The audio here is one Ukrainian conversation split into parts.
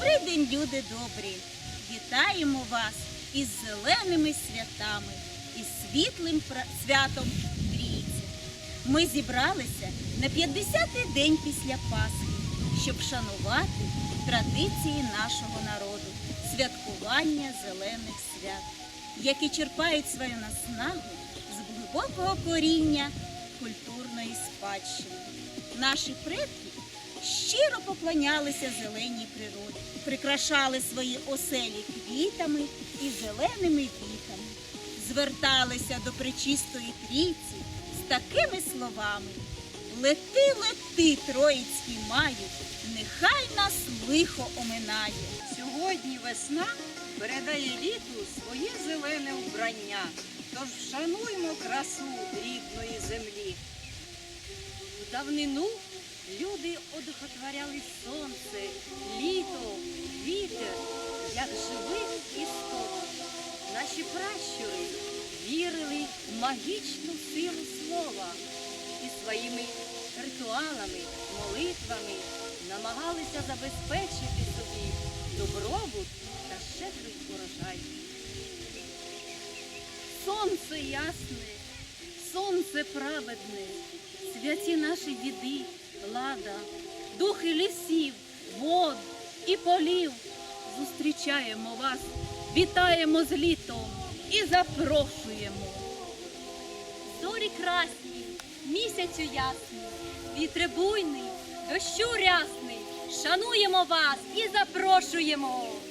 день, люди добрі! Вітаємо вас із зеленими святами, із світлим святом Трійці. Ми зібралися на 50-й день після Пасхи, щоб шанувати традиції нашого народу, святкування зелених свят, які черпають свою наснагу з глибокого коріння культурної спадщини. Наші предки щиро поклонялися зеленій природі, прикрашали свої оселі квітами і зеленими віками, зверталися до пречистої трійці з такими словами: Лети, лети, троїцький маю, нехай нас лихо оминає. Сьогодні весна передає літу своє зелене вбрання. Тож вшануймо красу рідної землі. В давнину люди одухотворяли сонце, літо, вітер, як живих істот. Наші пращури вірили в магічну силу слова і своїми ритуалами, молитвами намагалися забезпечити собі добробут та щедрий урожай. Сонце ясне, сонце праведне, святі наші діди, лада, духи лісів, вод і полів. Зустрічаємо вас, вітаємо з літом і запрошуємо. Зорі красні, місяцю ясний, вітри буйний, дощу рясний. Шануємо вас і запрошуємо.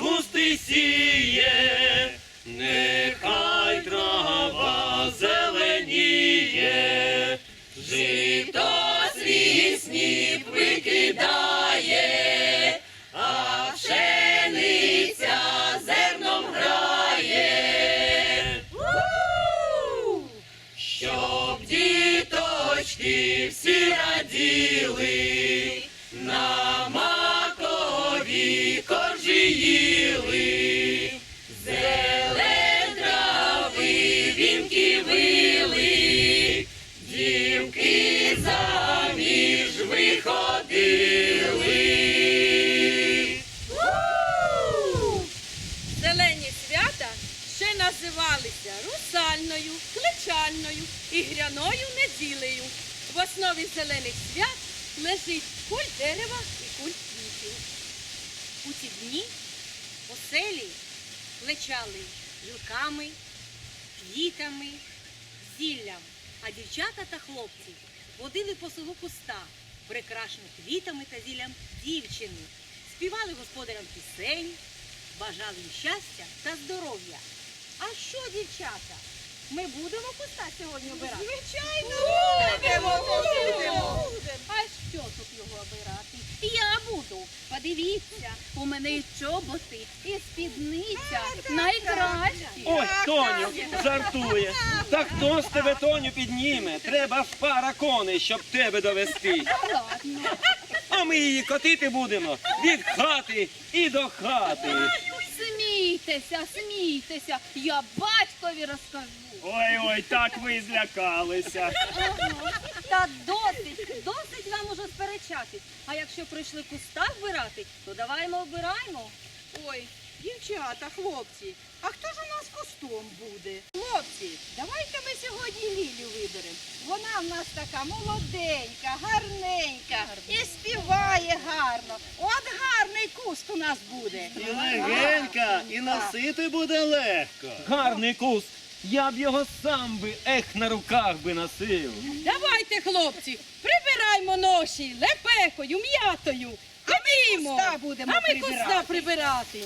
Густий сіє, В зелених свят лежить куль дерева і куль квітів. У ці дні оселі лечали гілками, квітами, зіллям, а дівчата та хлопці водили по селу куста, прикрашених квітами та зіллям дівчини, співали господарям пісень, бажали їм щастя та здоров'я. А що, дівчата? Ми будемо куста сьогодні обирати? Звичайно, Будемо, будемо. А що тут його обирати? Я буду. Подивіться, у мене і чоботи, і спідниця найкращі. Ой, Тоню, жартує. Та хто з тебе Тоню підніме? Треба ж пара коней, щоб тебе довести. Ладно. А ми її котити будемо від хати і до хати. Смійтеся, смійтеся, я батькові розкажу. Ой, ой, так ви злякалися. Та досить, досить вам уже сперечатись. А якщо прийшли куста вбирати, то даваймо обираємо. Ой, дівчата, хлопці, а хто ж у нас кустом буде? Хлопці, давайте ми сьогодні Лілю виберемо. Вона в нас така молоденька, гарненька і співає гарно. От гарний куст у нас буде. І легенька, і носити буде легко. Гарний куст. Я б його сам би, ех, на руках би носив. Давайте, хлопці, прибираймо ноші лепекою, м'ятою. Ходімо. куста будемо а ми прибирати. куста прибирати.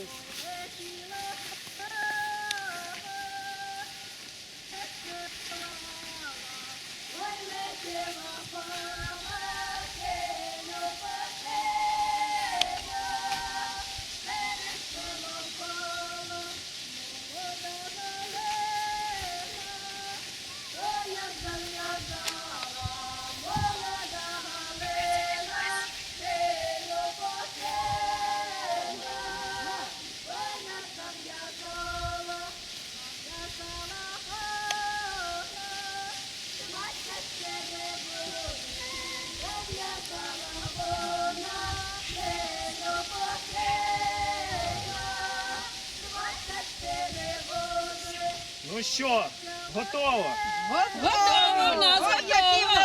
Ну що, готово? Готово в нас, нас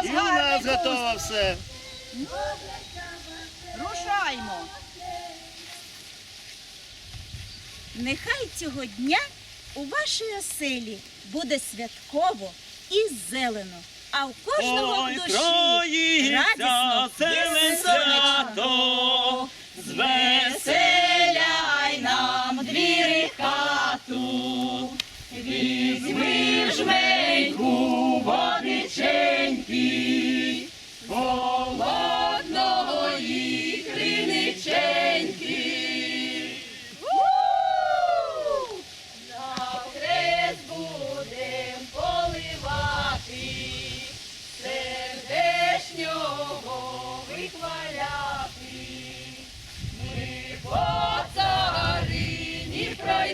І у нас готово все. Рушаймо. Нехай цього дня у вашій оселі буде святково і зелено, а у кожного Ой, в душі радісно це є не свято,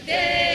day.